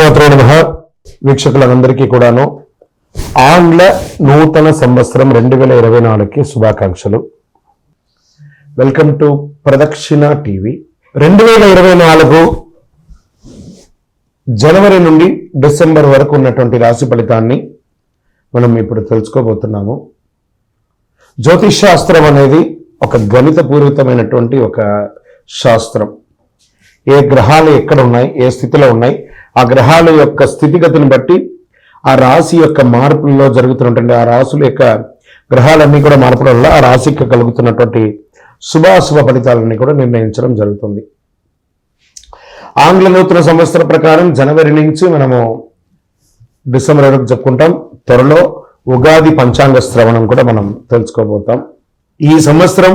శ్రీమాత్రే నమ. వీక్షకులందరికీ కూడాను ఆంగ్ల నూతన సంవత్సరం రెండు వేల ఇరవై నాలుగుకి శుభాకాంక్షలు. Welcome to Pradakshina TV. రెండు వేల ఇరవై నాలుగు జనవరి నుండి డిసెంబర్ వరకు ఉన్నటువంటి రాశి ఫలితాన్ని మనం ఇప్పుడు తెలుసుకోబోతున్నాము. జ్యోతిష్ శాస్త్రం అనేది ఒక గణితపూర్వకమైనటువంటి ఒక శాస్త్రం. ఏ గ్రహాలు ఎక్కడ ఉన్నాయి? ఏ స్థితిలో ఉన్నాయి? ఆ గ్రహాల యొక్క స్థితిగతిని బట్టి ఆ రాశి యొక్క మార్పుల్లో జరుగుతున్నటువంటి ఆ రాశుల యొక్క గ్రహాలన్నీ కూడా మార్పడం వల్ల ఆ రాశికి కలుగుతున్నటువంటి శుభాశుభ ఫలితాలన్నీ కూడా నిర్ణయించడం జరుగుతుంది. ఆంగ్ల నూతన సంవత్సర ప్రకారం జనవరి నుంచి మనము డిసెంబర్ వరకు చెప్పుకుంటాం. త్వరలో ఉగాది పంచాంగ శ్రవణం కూడా మనం తెలుసుకోబోతాం. ఈ సంవత్సరం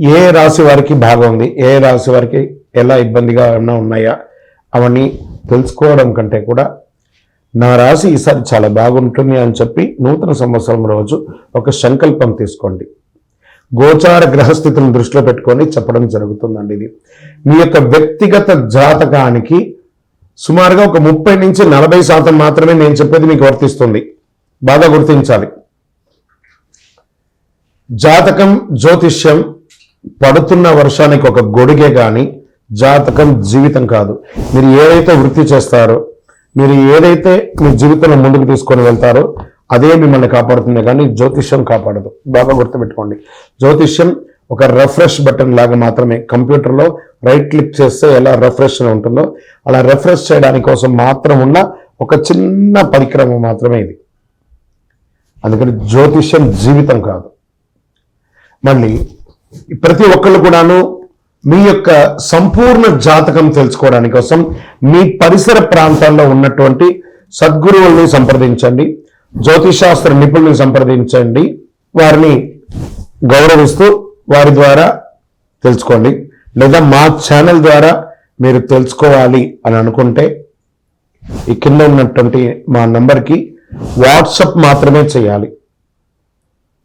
ఏ రాశి వారికి బాగుంది? ఏ రాశి వారికి ఎలా ఇబ్బందిగా ఏమైనా ఉన్నాయా? అవన్నీ తెలుసుకోవడం కంటే కూడా నా రాశి ఈసారి చాలా బాగుంటుంది అని చెప్పి నూతన సంవత్సరం రోజు ఒక సంకల్పం తీసుకోండి. గోచార గ్రహస్థితిని దృష్టిలో పెట్టుకొని చెప్పడం జరుగుతుందండి ఇది. మీ యొక్క వ్యక్తిగత జాతకానికి సుమారుగా ఒక ముప్పై నుంచి నలభై శాతం మాత్రమే నేను చెప్పేది మీకు వర్తిస్తుంది. బాగా గుర్తించాలి. జాతకం జ్యోతిష్యం పడుతున్న వర్షానికి ఒక గొడుగే కానీ జాతకం జీవితం కాదు. మీరు ఏదైతే వృత్తి చేస్తారో మీరు ఏదైతే మీ జీవితంలో ముందుకు తీసుకొని వెళ్తారో అదే మిమ్మల్ని కాపాడుతుంది. కానీ జ్యోతిష్యం కాపాడదు. బాగా గుర్తుపెట్టుకోండి. జ్యోతిష్యం ఒక రిఫ్రెష్ బటన్ లాగా మాత్రమే. కంప్యూటర్లో రైట్ క్లిక్ చేస్తే ఎలా రిఫ్రెష్ ఉంటుందో అలా రిఫ్రెష్ చేయడానికి కోసం మాత్రం ఉన్న ఒక చిన్న పరిక్రమ మాత్రమే ఇది. అందుకని జ్యోతిష్యం జీవితం కాదు. మళ్ళీ ప్రతి ఒక్కళ్ళు కూడాను మీ యొక్క సంపూర్ణ జాతకం తెలుసుకోవడానికి కోసం మీ పరిసర ప్రాంతాల్లో ఉన్నటువంటి సద్గురువుల్ని సంప్రదించండి జ్యోతిషాస్త్ర నిపుణుల్ని సంప్రదించండి వారిని గౌరవిస్తూ వారి ద్వారా తెలుసుకోండి లేదా మా ఛానల్ ద్వారా మీరు తెలుసుకోవాలి అని అనుకుంటే ఈ కింద ఉన్నటువంటి మా నంబర్కి వాట్సప్ మాత్రమే చేయాలి.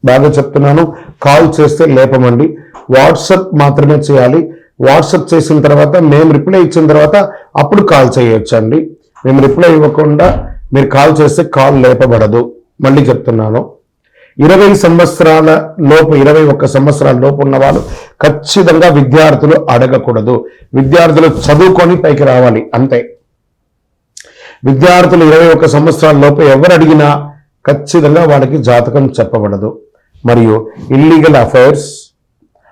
బాగా చెప్తున్నాను కాల్ చేస్తే లేపమండి. వాట్సప్ మాత్రమే చేయాలి. వాట్సప్ చేసిన తర్వాత మేము రిప్లై ఇచ్చిన తర్వాత అప్పుడు కాల్ చేయొచ్చండి. మేము రిప్లై ఇవ్వకుండా మీరు కాల్ చేస్తే కాల్ లేపబడదు. మళ్ళీ చెప్తున్నాను. ఇరవై సంవత్సరాల లోపు ఇరవై ఒక్క సంవత్సరాల లోపు ఉన్న వాళ్ళు ఖచ్చితంగా విద్యార్థులు అడగకూడదు. విద్యార్థులు చదువుకొని పైకి రావాలి అంతే. విద్యార్థులు ఇరవై ఒక్క సంవత్సరాల లోపు ఎవరు అడిగినా ఖచ్చితంగా వాళ్ళకి జాతకం చెప్పబడదు. మరియు ఇల్లీగల్ అఫైర్స్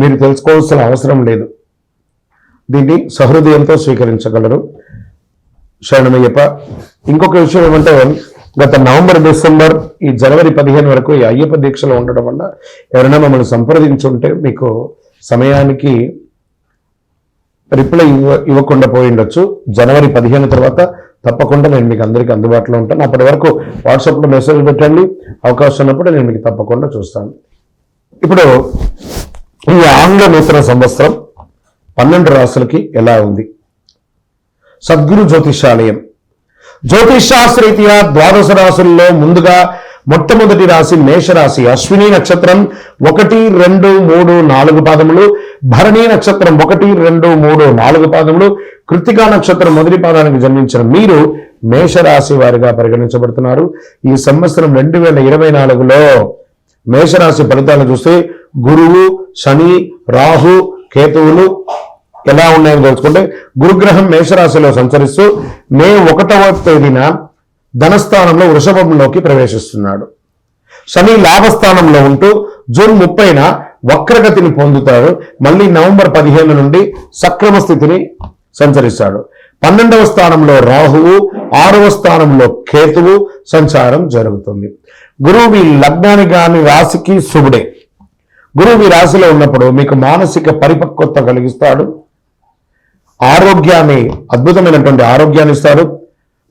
మీరు తెలుసుకోవాల్సిన అవసరం లేదు. దీన్ని సహృదయంతో స్వీకరించగలరు. శరణమయ్యప్ప ఇంకొక విషయం ఏమంటే గత నవంబర్ డిసెంబర్ ఈ జనవరి పదిహేను వరకు ఈ అయ్యప్ప దీక్షలో ఉండడం వల్ల ఎవరైనా మమ్మల్ని సంప్రదించుంటే మీకు సమయానికి రిప్లై ఇవ్వ ఇవ్వకుండా పోయి ఉండొచ్చు. జనవరి పదిహేను తర్వాత తప్పకుండా నేను మీకు అందరికీ అందుబాటులో ఉంటాను. అప్పటి వరకు వాట్సాప్లో మెసేజ్ పెట్టండి. అవకాశం ఉన్నప్పుడు నేను మీకు తప్పకుండా చూస్తాను. ఇప్పుడు ఈ ఆంగ్ల నూతన సంవత్సరం పన్నెండు రాసులకి ఎలా ఉంది? సద్గురు జ్యోతిషాలయం. జ్యోతిషాస్త్రీత్యా ద్వాదశ రాసుల్లో ముందుగా మొట్టమొదటి రాశి మేషరాశి. అశ్విని నక్షత్రం ఒకటి రెండు మూడు నాలుగు పాదములు. భరణి నక్షత్రం ఒకటి రెండు మూడు నాలుగు పాదములు. కృతికా నక్షత్రం మొదటి పాదానికి జన్మించిన మీరు మేషరాశి వారిగా పరిగణించబడుతున్నారు. ఈ సంవత్సరం రెండు వేల ఇరవై నాలుగులో మేషరాశి ఫలితాలు చూస్తే గురువు శని రాహు కేతువులు ఎలా ఉన్నాయని తెలుసుకుంటే గురుగ్రహం మేషరాశిలో సంచరిస్తూ మే ఒకటవ తేదీన ధనస్థానంలో వృషభంలోకి ప్రవేశిస్తున్నాడు. శని లాభస్థానంలో ఉంటూ జూన్ ముప్పైన వక్రగతిని పొందుతాడు. మళ్ళీ నవంబర్ పదిహేను నుండి సక్రమ స్థితిని సంచరిస్తాడు. పన్నెండవ స్థానంలో రాహువు ఆరవ స్థానంలో కేతువు సంచారం జరుగుతుంది. గురువు మీ లగ్నానికి కానీ రాశికి శుభుడే. గురువు మీ రాశిలో ఉన్నప్పుడు మీకు మానసిక పరిపక్వత కలిగిస్తాడు. ఆరోగ్యాన్ని అద్భుతమైనటువంటి ఆరోగ్యాన్ని ఇస్తాడు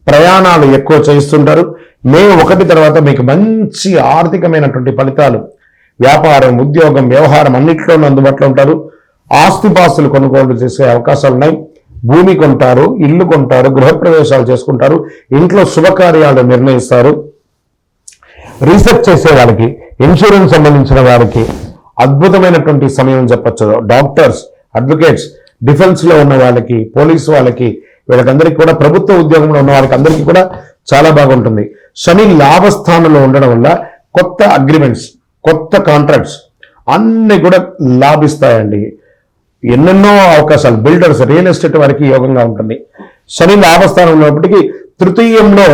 ప్రయాణాలు ఎక్కువ చేస్తుంటారు. మే ఒకటి తర్వాత మీకు మంచి ఆర్థికమైనటువంటి ఫలితాలు. వ్యాపారం ఉద్యోగం వ్యవహారం అన్నింటిలోనూ అందుబాటులో ఉంటారు. ఆస్తిపాస్తులు కొనుగోలు చేసే అవకాశాలు ఉన్నాయి భూమి కొంటారు ఇల్లు కొంటారు గృహప్రవేశాలు చేసుకుంటారు ఇంట్లో శుభకార్యాలు నిర్ణయిస్తారు. రీసెర్చ్ చేసే వాళ్ళకి ఇన్సూరెన్స్ సంబంధించిన వారికి అద్భుతమైనటువంటి సమయం చెప్పచ్చు. డాక్టర్స్ అడ్వకేట్స్ డిఫెన్స్లో ఉన్న వాళ్ళకి పోలీసు వాళ్ళకి వీళ్ళకందరికీ కూడా ప్రభుత్వ ఉద్యోగంలో ఉన్న వాళ్ళకి అందరికీ కూడా చాలా బాగుంటుంది. శని లాభస్థానంలో ఉండడం వల్ల కొత్త అగ్రిమెంట్స్ కొత్త కాంట్రాక్ట్స్ అన్నీ కూడా లాభిస్తాయండి. ఎన్నెన్నో అవకాశాలు బిల్డర్స్ రియల్ ఎస్టేట్ వారికి యోగంగా ఉంటుంది. శని లాభస్థానం ఉన్నప్పటికీ తృతీయంలో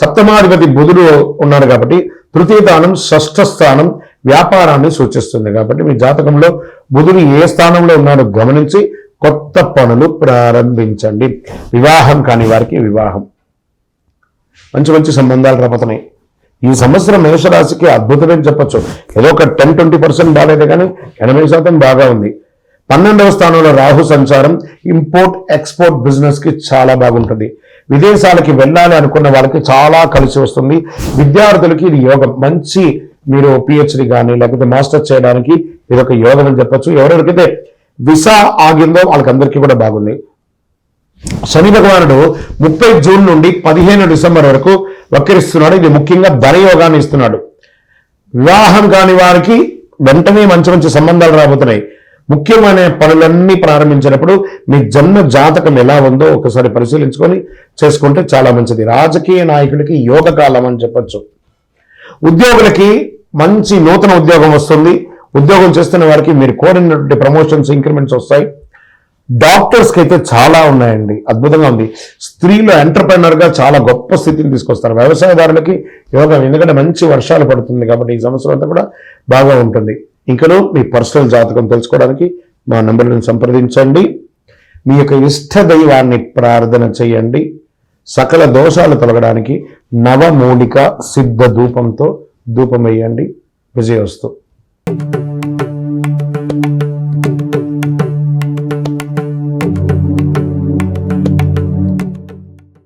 సప్తమాధిపతి బుధుడు ఉన్నాడు కాబట్టి తృతీయ స్థానం షష్ఠ స్థానం వ్యాపారాన్ని సూచిస్తుంది కాబట్టి మీ జాతకంలో బుధుడు ఏ స్థానంలో ఉన్నాడో గమనించి కొత్త పనులు ప్రారంభించండి. వివాహం కాని వారికి వివాహం. మంచి మంచి సంబంధాలు రాబోతున్నాయి. ఈ సంవత్సరం మేషరాశికి అద్భుతమని చెప్పొచ్చు? ఏదో ఒక టెన్ ట్వంటీ పర్సెంట్ బాగాలేదు కానీ ఎనభై శాతం బాగా ఉంది. పన్నెండవ స్థానంలో రాహు సంచారం ఇంపోర్ట్ ఎక్స్పోర్ట్ బిజినెస్కి చాలా బాగుంటుంది. విదేశాలకి వెళ్ళాలి అనుకున్న వాళ్ళకి చాలా కలిసి వస్తుంది. విద్యార్థులకి ఇది యోగం. మంచి మీరు పిహెచ్డి కానీ లేకపోతే మాస్టర్ చేయడానికి ఇది ఒక యోగం అని చెప్పచ్చు. ఎవరెవరికైతే విసా ఆగిందో వాళ్ళకందరికీ కూడా బాగుంది. శని భగవానుడు ముప్పై జూన్ నుండి పదిహేను డిసెంబర్ వరకు వక్రిస్తున్నాడు. ఇది ముఖ్యంగా ధనయోగాన్ని ఇస్తున్నాడు. వివాహం కాని వారికి వెంటనే మంచి మంచి సంబంధాలు రాబోతున్నాయి. ముఖ్యమైన పనులన్నీ ప్రారంభించినప్పుడు మీ జన్మ జాతకం ఎలా ఉందో ఒకసారి పరిశీలించుకొని చేసుకుంటే చాలా మంచిది. రాజకీయ నాయకుడికి యోగ కాలం అని చెప్పచ్చు. ఉద్యోగులకి మంచి నూతన ఉద్యోగం వస్తుంది. ఉద్యోగం చేస్తున్న వారికి మీరు కోరినటువంటి ప్రమోషన్స్ ఇంక్రిమెంట్స్ వస్తాయి. డాక్టర్స్కి అయితే చాలా ఉన్నాయండి. అద్భుతంగా ఉంది. స్త్రీలు ఎంటర్ప్రినర్గా చాలా గొప్ప స్థితిని తీసుకొస్తారు. వ్యవసాయదారులకి యోగం ఎందుకంటే మంచి వర్షాలు పడుతుంది కాబట్టి ఈ సంవత్సరం అంతా కూడా బాగా ఉంటుంది. ఇంకను మీ పర్సనల్ జాతకం తెలుసుకోవడానికి మా నంబర్లను సంప్రదించండి. మీ యొక్క ఇష్ట దైవాన్ని ప్రార్థన చేయండి. సకల దోషాలు తొలగడానికి నవమూలిక సిద్ధ ధూపంతో ధూపం వేయండి విజయోస్తు